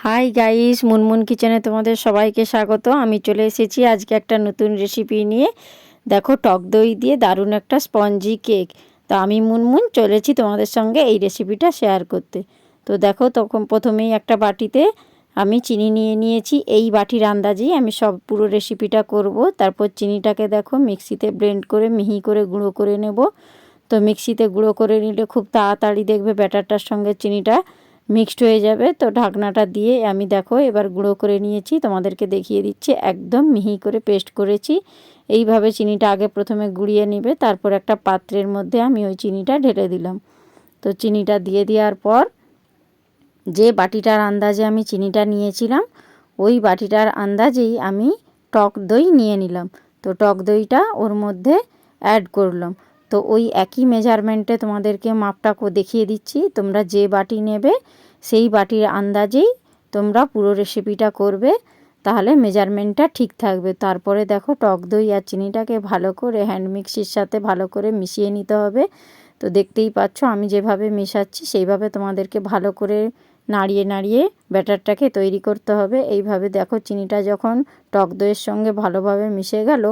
Hi guys Munmun কিচেনে তোমাদের সবাইকে স্বাগত। আমি চলে এসেছি আজকে একটা নতুন রেসিপি নিয়ে। দেখো, টক দই দিয়ে দারুণ একটা স্পঞ্জি কেক তো আমি মুনমুন চলেছি তোমাদের সঙ্গে এই রেসিপিটা শেয়ার করতে। তো দেখো, তখন প্রথমেই একটা বাটিতে আমি চিনি নিয়ে নিয়েছি। এই বাটির আন্দাজেই আমি সব পুরো রেসিপিটা করব। তারপর চিনিটাকে দেখো, মিক্সিতে ব্লেন্ড করে, মিহি করে গুঁড়ো করে নেব। তো মিক্সিতে গুঁড়ো করে নিলে খুব তাড়াতাড়ি দেখবে ব্যাটারটার সঙ্গে চিনিটা মিক্সড হয়ে যাবে। তো ঢাকনাটা দিয়ে আমি দেখো এবার গুঁড়ো করে নিয়েছি। তোমাদেরকে দেখিয়ে দিচ্ছি। একদম মিহি করে পেস্ট করেছি। এইভাবে চিনিটা আগে প্রথমে গুঁড়িয়ে নিবে। তারপর একটা পাত্রের মধ্যে আমি ওই চিনিটা ঢেলে দিলাম। তো চিনিটা দিয়ে দেওয়ার পর যে বাটিটার আন্দাজে আমি চিনিটা নিয়েছিলাম, ওই বাটিটার আন্দাজেই আমি টক দই নিয়ে নিলাম। তো টক দইটা ওর মধ্যে অ্যাড করলাম। তো ওই একই মেজারমেন্টে তোমাদেরকে মাপটা দেখিয়ে দিচ্ছি। তোমরা যে বাটি নেবে, সেই বাটির আন্দাজেই তোমরা পুরো রেসিপিটা করবে। তাহলে মেজারমেন্টটা ঠিক থাকবে। তারপরে দেখো টক দই আর চিনিটাকে ভালো করে হ্যান্ড মিক্সির সাথে ভালো করে মিশিয়ে নিতে হবে। তো দেখতেই পাচ্ছ আমি যেভাবে মেশাচ্ছি, সেইভাবে তোমাদেরকে ভালো করে নাড়িয়ে নাড়িয়ে ব্যাটারটাকে তৈরি করতে হবে। এইভাবে দেখো চিনিটা যখন টক দইয়ের সঙ্গে ভালোভাবে মিশে গেল,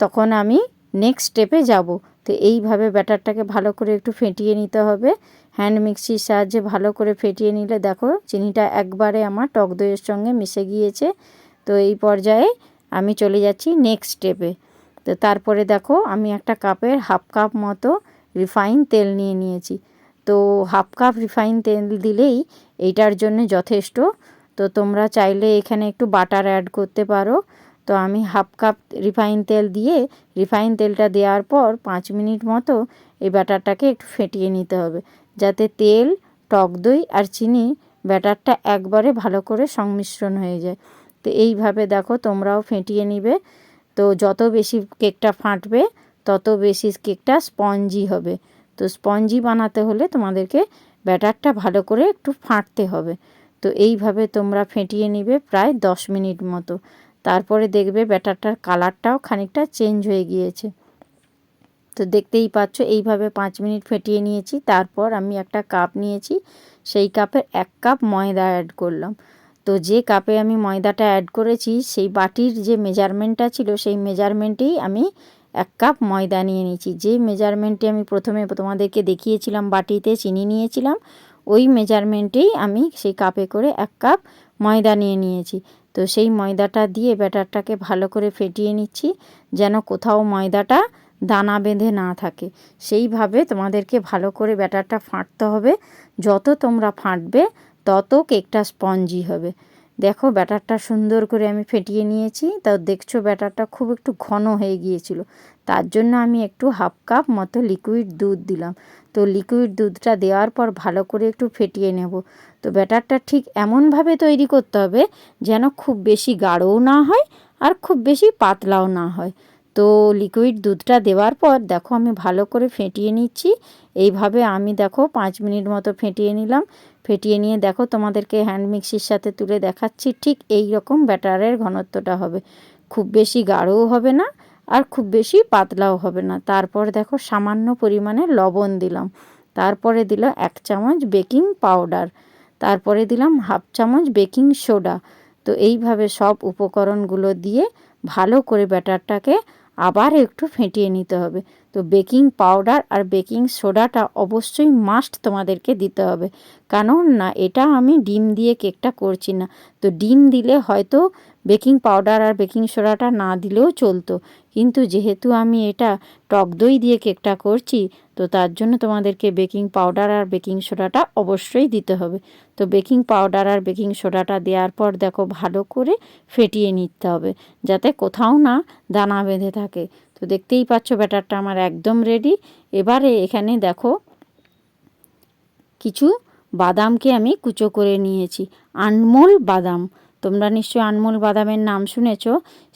তখন আমি নেক্সট স্টেপে যাব। তো এইভাবে ব্যাটারটাকে ভালো করে একটু ফেটিয়ে নিতে হবে। হ্যান্ড মিক্সির সাহায্যে ভালো করে ফেটিয়ে নিলে দেখো, চিনিটা একবারে আমার টক দইয়ের সঙ্গে মিশে গিয়েছে। তো এই পর্যায়ে আমি চলে যাচ্ছি নেক্সট স্টেপে তো তারপরে দেখো, আমি একটা কাপের হাফ কাপ মতো রিফাইন তেল নিয়ে নিয়েছি। তো হাফ কাপ রিফাইন তেল দিলেই এইটার জন্য যথেষ্ট। তো তোমরা চাইলে এখানে একটু বাটার অ্যাড করতে পারো। তো আমি হাফ কাপ রিফাইন তেল দিয়ে, রিফাইন তেলটা দেওয়ার পর পাঁচ মিনিট মতো এই ব্যাটারটাকে একটু ফেটিয়ে নিতে হবে। যাতে তেল, টক দই আর চিনি ব্যাটারটা একবারে ভালো করে সংমিশ্রণ হয়ে যায়। তো এইভাবে দেখো তোমরাও ফেটিয়ে নিবে। তো যত বেশি কেকটা ফাটবে, তত বেশি কেকটা স্পঞ্জি হবে। তো স্পঞ্জি বানাতে হলে তোমাদেরকে ব্যাটারটা ভালো করে একটু ফাটতে হবে। তো এইভাবে তোমরা ফেটিয়ে নিবে প্রায় দশ মিনিট মতো। তারপরে দেখবে ব্যাটারটার কালারটাও খানিকটা চেঞ্জ হয়ে গিয়েছে। তো দেখতেই পাচ্ছ, এইভাবে পাঁচ মিনিট ফেটিয়ে নিয়েছি। তারপর আমি একটা কাপ নিয়েছি। সেই কাপের এক কাপ ময়দা অ্যাড করলাম। তো যে কাপে আমি ময়দাটা অ্যাড করেছি, সেই বাটির যে মেজারমেন্টটা ছিল, সেই মেজারমেন্টেই আমি এক কাপ ময়দা নিয়ে নিয়েছি। যে মেজারমেন্টে আমি প্রথমে তোমাদেরকে দেখিয়েছিলাম, বাটিতে চিনি নিয়েছিলাম, ওই মেজারমেন্টেই আমি সেই কাপে করে এক কাপ ময়দা নিয়ে নিয়েছি। তো সেই ময়দাটা দিয়ে ব্যাটারটাকে ভালো করে ফেটিয়ে নিচ্ছি, যেন কোথাও ময়দাটা দানা বেঁধে না থাকে। সেইভাবে তোমাদেরকে ভালো করে ব্যাটারটা ফাটতে হবে। যত তোমরা ফাটবে, তত কেকটা স্পঞ্জি হবে। দেখো ব্যাটারটা সুন্দর করে আমি ফেটিয়ে নিয়েছি। তা দেখছ ব্যাটারটা খুব একটু ঘন হয়ে গিয়েছিল। তার জন্য আমি একটু হাফ কাপ মতো লিকুইড দুধ দিলাম। তো লিকুইড দুধটা দেওয়ার পর ভালো করে একটু ফেটিয়ে নেব। তো ব্যাটারটা ঠিক এমনভাবে তৈরি করতে হবে যেন খুব বেশি গাঢ়ও না হয় আর খুব বেশি পাতলাও না হয়। তো লিকুইড দুধটা দেওয়ার পর দেখো আমি ভালো করে ফেটিয়ে নিচ্ছি। এইভাবে আমি দেখো পাঁচ মিনিট মতো ফেটিয়ে নিলাম। ফেটিয়ে নিয়ে দেখো, তোমাদেরকে হ্যান্ড মিক্সির সাথে তুলে দেখাচ্ছি, ঠিক এই রকম ব্যাটারের ঘনত্বটা হবে। খুব বেশি গাঢ়ও হবে না আর খুব বেশি পাতলাও হবে না। তারপর দেখো, সামান্য পরিমাণে লবণ দিলাম। তারপরে দিল এক চামচ বেকিং পাউডার। তারপরে দিলাম হাফ চামচ বেকিং সোডা। তো এইভাবে সব উপকরণগুলো দিয়ে ভালো করে ব্যাটারটাকে আবার একটু ফেটিয়ে নিতে হবে। তো বেকিং পাউডার আর বেকিং সোডাটা অবশ্যই মাস্ট তোমাদেরকে দিতে হবে। কারণ না, এটা আমি ডিম দিয়ে কেকটা করছি না। তো ডিম দিলে হয়তো বেকিং পাউডার আর বেকিং সোডাটা না দিলেও চলতো। কিন্তু যেহেতু আমি এটা টক দই দিয়ে কেকটা করছি, তো তার জন্য তোমাদেরকে বেকিং পাউডার আর বেকিং সোডাটা অবশ্যই দিতে হবে। তো বেকিং পাউডার আর বেকিং সোডাটা দেওয়ার পর দেখো ভালো করে ফেটিয়ে নিতে হবে, যাতে কোথাও না দানা বেঁধে থাকে। তো দেখতেই পাচ্ছ ব্যাটারটা আমার একদম রেডি। এবারে এখানে দেখো কিছু বাদামকে আমি কুচো করে নিয়েছি। আনমোল বাদাম। তোমরা নিশ্চয়ই আনমোল বাদামের নাম শুনেছ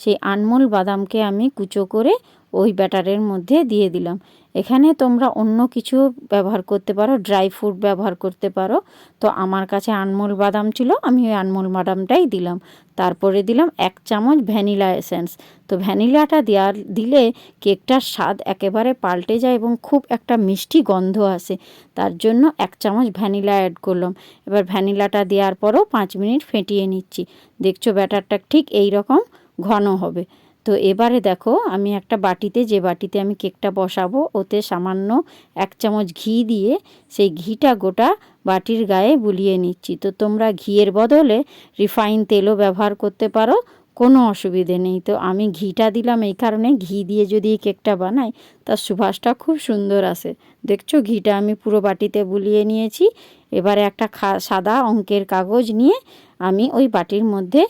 সেই আনমোল বাদামকে আমি কুচো করে ওই ব্যাটারের মধ্যে দিয়ে দিলাম। এখানে তোমরা অন্য কিছু ব্যবহার করতে পারো, ড্রাই ফ্রুট ব্যবহার করতে পারো। তো আমার কাছে আনমোল বাদাম ছিল, আমি ওই আনমোল বাদামটাই দিলাম। তারপরে দিলাম এক চামচ ভ্যানিলা এসেন্স। তো ভ্যানিলাটা দেওয়ার দিলে কেকটার স্বাদ একেবারে পাল্টে যায় এবং খুব একটা মিষ্টি গন্ধ আসে। তার জন্য এক চামচ ভ্যানিলা অ্যাড করলাম। এবার ভ্যানিলাটা দেওয়ার পরও পাঁচ মিনিট ফেটিয়ে নিচ্ছি। দেখছ ব্যাটারটা ঠিক এই রকম ঘন হবে। তো এবারে দেখো, আমি একটা বাটিতে, যে বাটিতে আমি কেকটা বসাবো, ওতে সামান্য এক চামচ ঘি দিয়ে সেই ঘিটা গোটা বাটির গায়ে বুলিয়ে নিচ্ছি। তো তোমরা ঘিয়ের বদলে রিফাইন তেলও ব্যবহার করতে পারো, কোনো অসুবিধে নেই। তো আমি ঘিটা দিলাম এই কারণে, ঘি দিয়ে যদি কেকটা বানাই, তার সুভাষটা খুব সুন্দর আসে। দেখছ, ঘিটা আমি পুরো বাটিতে বুলিয়ে নিয়েছি। এবারে একটা সাদা অঙ্কের কাগজ নিয়ে আমি ওই বাটির মধ্যে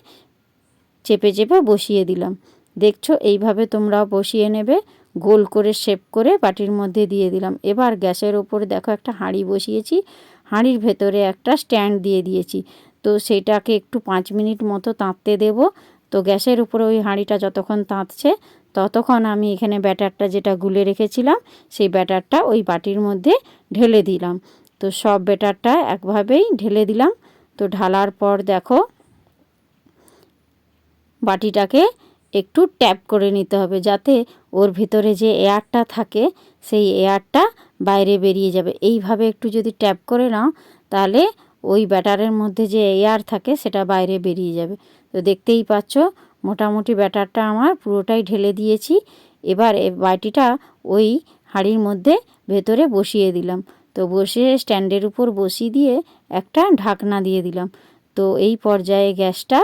চেপে চেপে বসিয়ে দিলাম। দেখছ, এইভাবে তোমরাও বসিয়ে নেবে, গোল করে, শেপ করে বাটির মধ্যে দিয়ে দিলাম। এবার গ্যাসের ওপর দেখো একটা হাঁড়ি বসিয়েছি, হাঁড়ির ভেতরে একটা স্ট্যান্ড দিয়ে দিয়েছি। তো সেটাকে একটু পাঁচ মিনিট মতো তাঁততে দেব। তো গ্যাসের উপরে ওই হাঁড়িটা যতক্ষণ তাঁতছে, ততক্ষণ আমি এখানে ব্যাটারটা যেটা গুলে রেখেছিলাম, সেই ব্যাটারটা ওই বাটির মধ্যে ঢেলে দিলাম। তো সব ব্যাটারটা একভাবেই ঢেলে দিলাম। তো ঢালার পর দেখো, বাটিটাকে একটু ট্যাপ করে নিতে হবে যাতে ওর ভিতরে যে এয়ারটা থাকে, সেই এয়ারটা বাইরে বেরিয়ে যাবে। এইভাবে একটু যদি ট্যাপ করে নাও, তাহলে ওই ব্যাটারের মধ্যে যে এয়ার থাকে, সেটা বাইরে বেরিয়ে যাবে। তো দেখতেই পাচ্ছ, মোটামুটি ব্যাটারটা আমার পুরোটাই ঢেলে দিয়েছি। এবার বাটিটা ওই হাঁড়ির মধ্যে ভেতরে বসিয়ে দিলাম। তো বসিয়ে স্ট্যান্ডের উপর বসিয়ে দিয়ে একটা ঢাকনা দিয়ে দিলাম। তো এই পর্যায়ে গ্যাসটা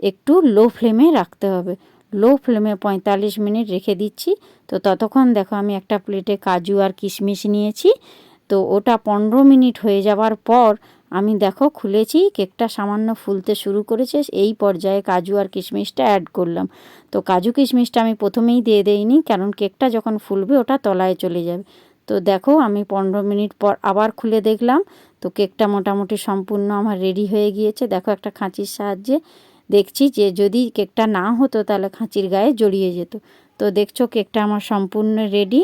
একটু লো ফ্লেমে রাখতে হবে। লো ফ্লেমে পঁয়তাল্লিশ মিনিট রেখে দিচ্ছি। তো ততক্ষণ দেখো আমি একটা প্লেটে কাজু আর কিশমিশ নিয়েছি। তো ওটা পনেরো মিনিট হয়ে যাওয়ার পর আমি দেখো খুলেছি, কেকটা সামান্য ফুলতে শুরু করেছে, এই পর্যায়ে কাজু আর কিশমিশটা অ্যাড করলাম। তো কাজু কিশমিশটা আমি প্রথমেই দিয়ে দেইনি, কারণ কেকটা যখন ফুলবে ওটা তলায় চলে যাবে। তো দেখো আমি পনেরো মিনিট পর আবার খুলে দেখলাম, তো কেকটা মোটামুটি সম্পূর্ণ আমার রেডি হয়ে গিয়েছে। দেখো একটা খাঁচির সাহায্যে দেখছি যে যদি কেকটা না হতো তাহলে খাঁচির গায়ে জড়িয়ে যেত। তো দেখছ কেকটা আমার সম্পূর্ণ রেডি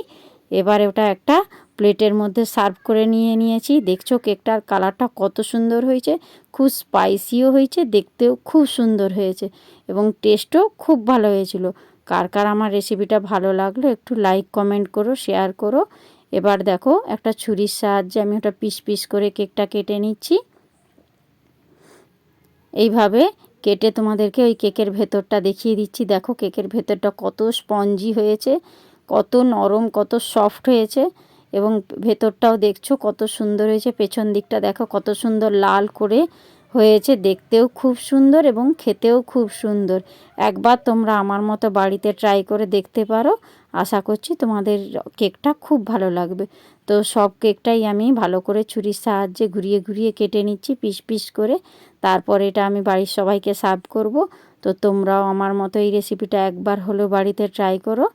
এবার ওটা একটা প্লেটের মধ্যে সার্ভ করে নিয়ে নিয়েছি। দেখছ কেকটার কালারটা কত সুন্দর হয়েছে। খুব স্পাইসিও হয়েছে, দেখতেও খুব সুন্দর হয়েছে এবং টেস্টও খুব ভালো হয়েছিল। কার কার আমার রেসিপিটা ভালো লাগল একটু লাইক কমেন্ট করো শেয়ার করো। এবার দেখো একটা ছুরির সাহায্যে আমি ওটা পিস পিস করে কেকটা কেটে নিচ্ছি। এইভাবে কেটে তোমাদেরকে ওই কেকের ভেতরটা দেখিয়ে দিচ্ছি। দেখো কেকের ভেতরটা কত স্পঞ্জি হয়েছে, কত নরম, কত সফট হয়েছে এবং ভেতরটাও দেখছ কত সুন্দর হয়েছে। পেছন দিকটা দেখো কত সুন্দর লাল করে হয়েছে, দেখতেও খুব সুন্দর এবং খেতেও খুব সুন্দর। একবার তোমরা আমার মতো বাড়িতে ট্রাই করে দেখতে পারো। আশা করছি তোমাদের কেকটা খুব ভালো লাগবে। তো সব কেকটাই আমি ভালো করে ছুরির সাহায্যে ঘুরিয়ে ঘুরিয়ে কেটে নিচ্ছি পিস পিস করে। তারপর এটা আমি বাড়ির সবাইকে সার্ভ করব। তো তোমরাও আমার মতো এই রেসিপিটা একবার হলেও বাড়িতে ট্রাই করো।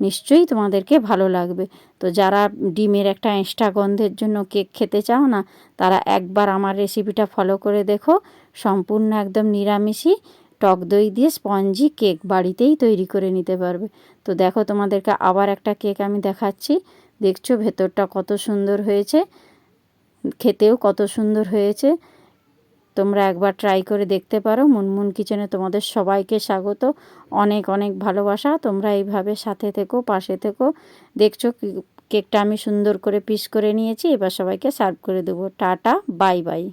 নিশ্চয়ই তোমাদেরকে ভালো লাগবে। তো যারা ডিমের একটা এক্সট্রা গন্ধের জন্য কেক খেতে চাও না, তারা একবার আমার রেসিপিটা ফলো করে দেখো। সম্পূর্ণ একদম নিরামিষই। টক দই দিয়ে স্পঞ্জি কেক বাড়িতেই তৈরি করে নিতে পারবে। তো দেখো তোমাদেরকে আবার একটা কেক আমি দেখাচ্ছি। দেখছ ভেতরটা কত সুন্দর হয়েছে, খেতেও কত সুন্দর হয়েছে। তোমরা একবার ট্রাই করে দেখতে পারো। মুনমুন কিচেনে তোমাদের সবাইকে স্বাগত। অনেক অনেক ভালোবাসা। তোমরা এইভাবে সাথে থেকো, পাশে থেকো। দেখছ কেকটা আমি সুন্দর করে পিস করে নিয়েছি। এবার সবাইকে সার্ভ করে দেবো। Tata bye bye